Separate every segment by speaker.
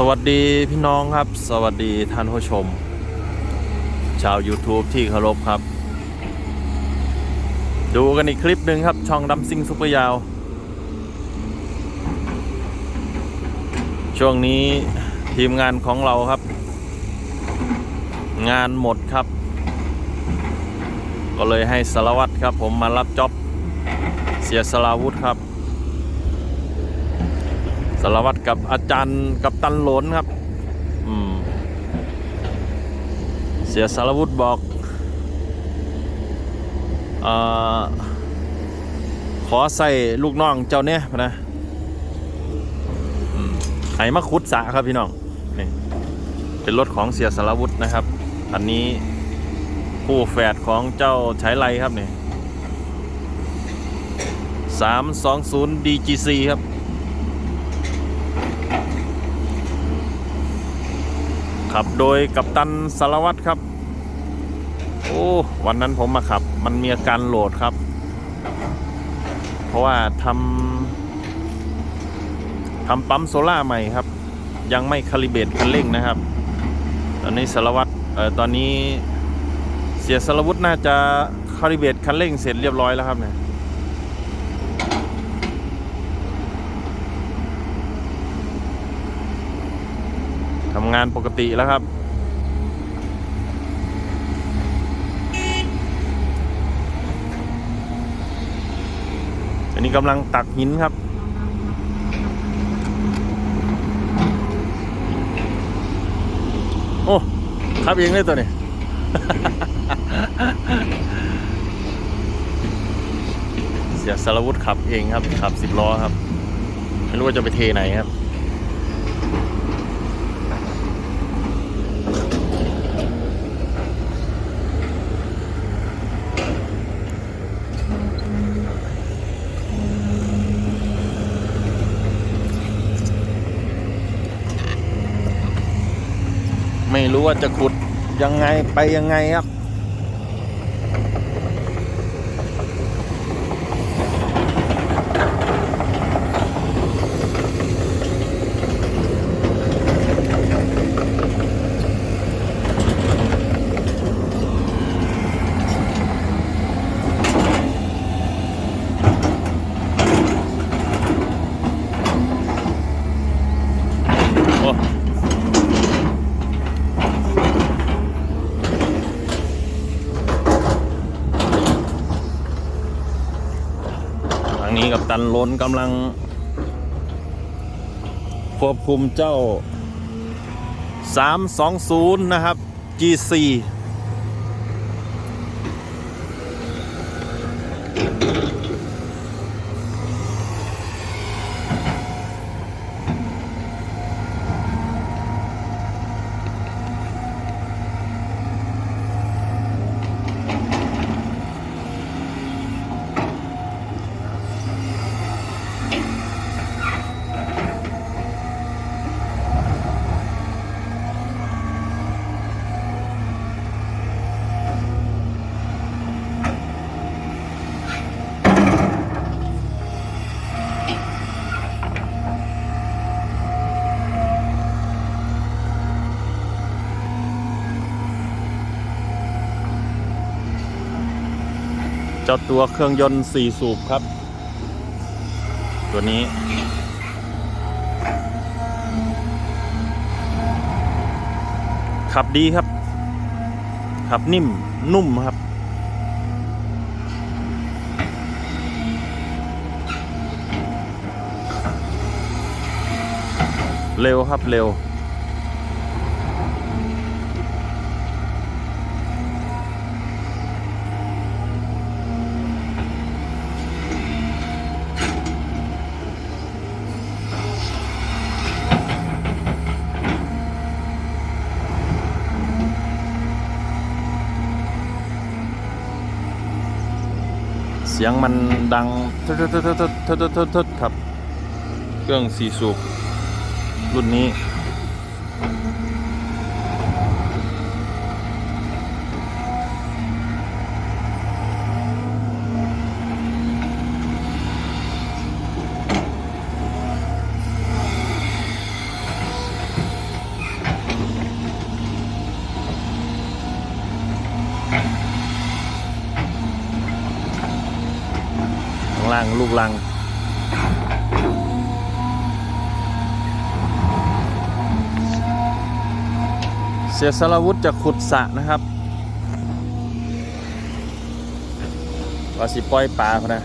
Speaker 1: สวัสดีพี่น้องครับ สวัสดีท่านผู้ชม ชาว YouTube ที่เคารพครับ ดูกันอีกคลิปหนึ่งครับ ช่องดัมซิงซุปเปอร์ยาว ช่วงนี้ทีมงานของเราครับ งานหมดครับ ก็เลยให้สารวัตรครับ ผมมารับจ็อบเสียสลาวุธครับ สารวัตรกับอาจารย์กับตันหลนครับ อืม เสียสารวุฒิบอกอขอใส่ลูกน้องเจ้าเนี่ยนะอืมให้มาขุดสะครับพี่น้องนี่เป็นรถของเสียสารวุฒินะครับ อันนี้คู่แฝดของเจ้าใช้ไรครับนี่สามสองศูนย์ DGC ครับ ขับโดยกัปตันสารวัตรครับ โอ้วันนั้นผมมาขับ มันมีอาการโหลดครับ เพราะว่าทำทำปั๊มโซล่าใหม่ครับ ยังไม่คาลิเบตคันเร่งนะครับ ตอนนี้สารวัตรเอ่อตอนนี้เสียสารวุฒิน่าจะคาลิเบตคันเร่งเสร็จเรียบร้อยแล้วครับเนี่ย ทำงานปกติแล้วครับ อันนี้กำลังตักหินครับโอ้ขับเองเลยตัวนี้ เสียสารวุฒิขับเองครับขับสิบล้อครับ ไม่รู้ว่าจะไปเทไหนครับ รู้ว่าจะขุดยังไงไปยังไงครับ นี้กับตันล้นกำลัง ควบคุมเจ้า 320 นะครับ G4 จ้าตัวเครื่องยนต์ 4 สูบครับ ตัวนี้ ขับดีครับ ขับนิ่ม นุ่มครับ เร็วครับเร็ว สียงมันดังทึดทึดทึดทึดทึดทึดครับ เครื่องสีสุกรุ่นนี้ เสียสารวุธจะขุดสะนะครับว่าสิปล่อยปลาพะนะ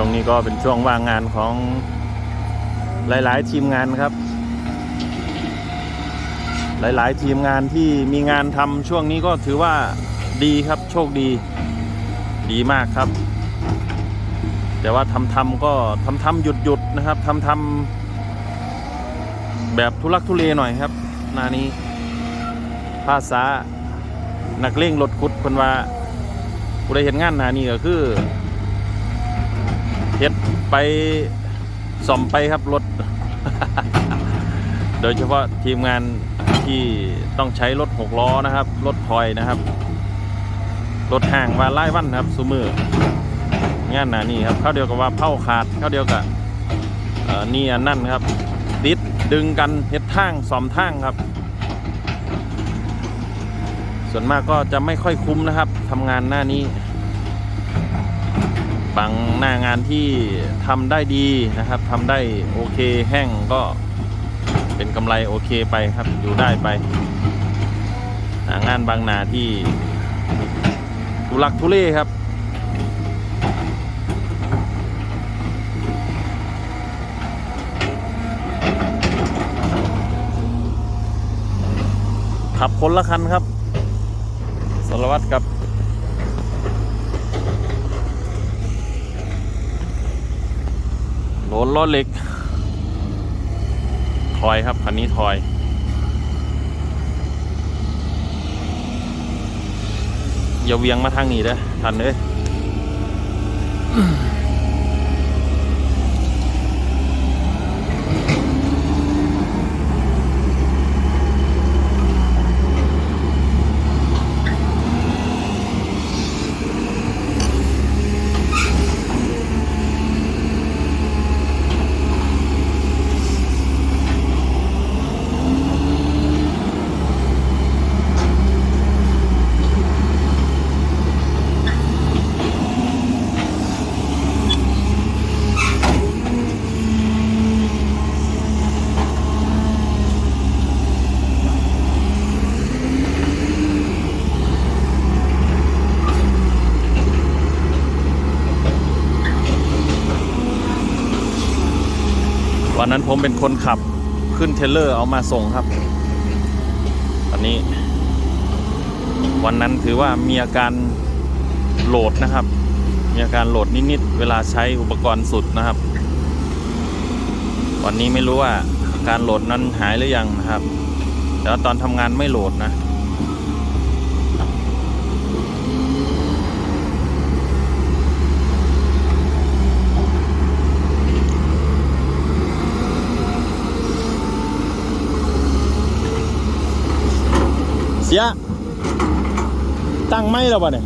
Speaker 1: ช่วงนี้ก็เป็นช่วงว่างงานของหลาย ๆ ทีมงานครับ หลาย ๆ ทีมงานที่มีงานทำช่วงนี้ก็ถือว่าดีครับโชคดี ดีมากครับ แต่ว่าทำทำก็ทำทำหยุดหยุดนะครับทำทำแบบทุลักทุเลหน่อยครับหนานี้ภาษานักเล่งรถขุดคนว่าผู้ใดเห็นงานหนานี้ก็คือ เฮ็ดไปซ่อมไปครับรถ โดยเฉพาะทีมงานที่ต้องใช้รถหกล้อนะครับ รถทอยนะครับ รถห่างว่าไล่วันครับซูมืองานหนานี่ครับเข้าเดียวกับว่าเผาขาดเข้าเดียวกับเนี่อันนั่นครับ ติดดึงกันเฮ็ดทางซ่อมทางครับ ส่วนมากก็จะไม่ค่อยคุ้มนะครับทำงานหน้านี้ บางหน้างานที่ทำได้ดีนะครับทำได้โอเคแห้งก็เป็นกำไรโอเคไปครับอยู่ได้ไปงานบางนาที่ทุลักทุเลครับ ขับคนละคันครับสารวัตรกับ โหลนล้อเหล็กทอยครับ คันนี้ทอย อย่าเวียงมาทางนี้เด้อทันเลย วันนั้นผมเป็นคนขับขึ้นเทเลอร์เอามาส่งครับ ตอนนี้ วันนั้นถือว่ามีอาการโหลดนะครับ มีอาการโหลดนิดๆเวลาใช้อุปกรณ์สุดนะครับ วันนี้ไม่รู้ว่าอาการโหลดนั้นหายหรือยังนะครับ แต่ว่าตอนทำงานไม่โหลดนะ เสีย ตั้งไม่แล้ววะเนี่ย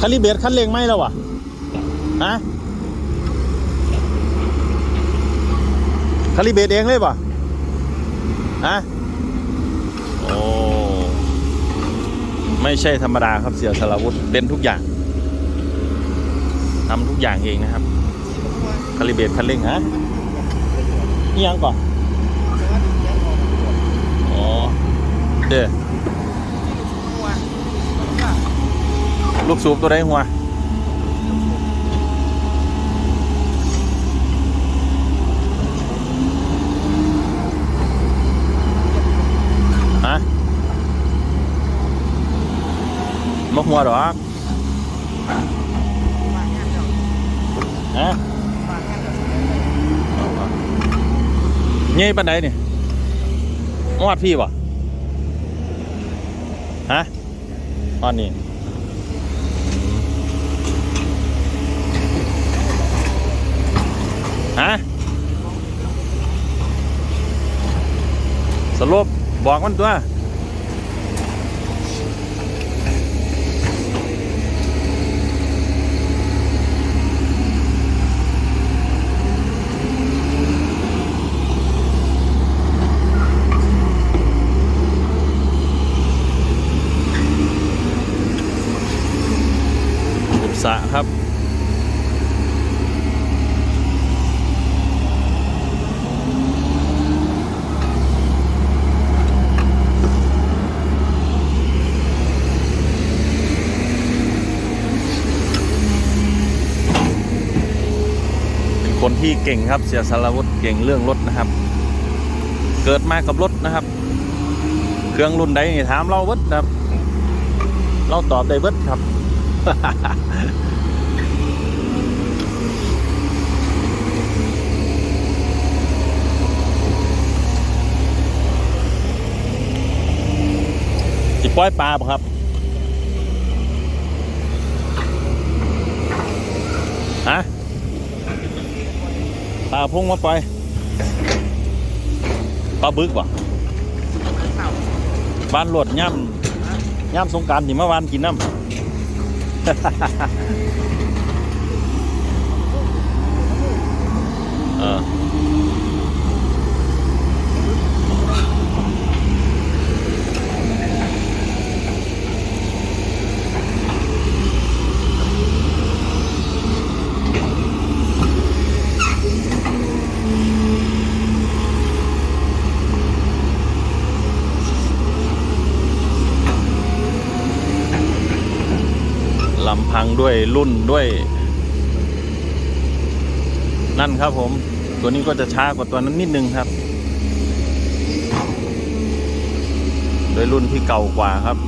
Speaker 1: คาลิเบตคันเร่งไม่แล้ววะฮะคาลิเบตเองเลยปะฮะโอ้ไม่ใช่ธรรมดาครับเสียสารวุฒิเป็นทุกอย่างทำทุกอย่างเองนะครับคาลิเบตคันเร่งฮะนี่ยังก่อน อ๋อ เด้อลูกสูบตัวใดหัวฮะบ่หัวดอ
Speaker 2: เจ้า
Speaker 1: ฮะ
Speaker 2: เงี้
Speaker 1: ยปันไดนี่ออดพี่บ่ ฮะตอนนี้ฮะสรุปบอกมันตัว สระครับเป็นคนที่เก่งครับเสียสารวุฒิเก่งเรื่องรถนะครับ เกิดมากับรถนะครับ เครื่องรุ่นใดนี่ถามเราเบิดนะครับ เราตอบได้เบิดครับ จิปล่อยปลาบ่ครับ ฮะ ปลาพุ่งมาปล่อยปลาบึกบ่
Speaker 2: เต่า
Speaker 1: บ้านโหลดย่ำย่ำสงกรารที่เมื่อวานกินน้ำ เลำพังด้วยรุ่นด้วย นั่นครับผม ตัวนี้ก็จะช้ากว่าตัวนั้นนิดนึงครับ โดยรุ่นที่เก่ากว่าครับ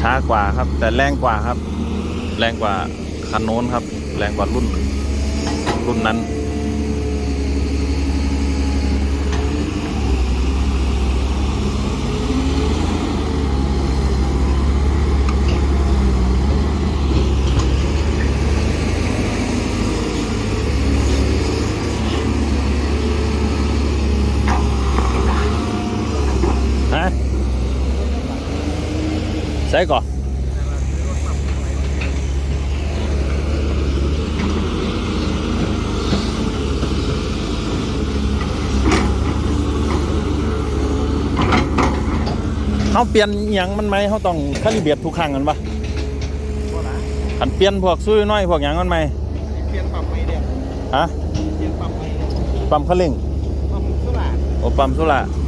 Speaker 1: ช้ากว่าครับ แต่แรงกว่าครับ แรงกว่าคันโน้นครับ แรงกว่ารุ่นรุ่นนั้น ใส่ก่อนเขาเปลี่ยนอหย่างมันไหมเขาต้องคาลิเบียตทุกครั้งกันปะ
Speaker 2: บ่ละ
Speaker 1: ขันเปลี่ยนพวกซุยน้อยพวกอย่างมันไหม
Speaker 2: เปลี่ยนปั๊มไม่เดียว
Speaker 1: ฮะ
Speaker 2: เปลี่ยนปั๊มไม่
Speaker 1: ปั๊มคันเร่ง
Speaker 2: ปั๊มสุราษฎร์
Speaker 1: โอปั๊มสุระ
Speaker 2: เ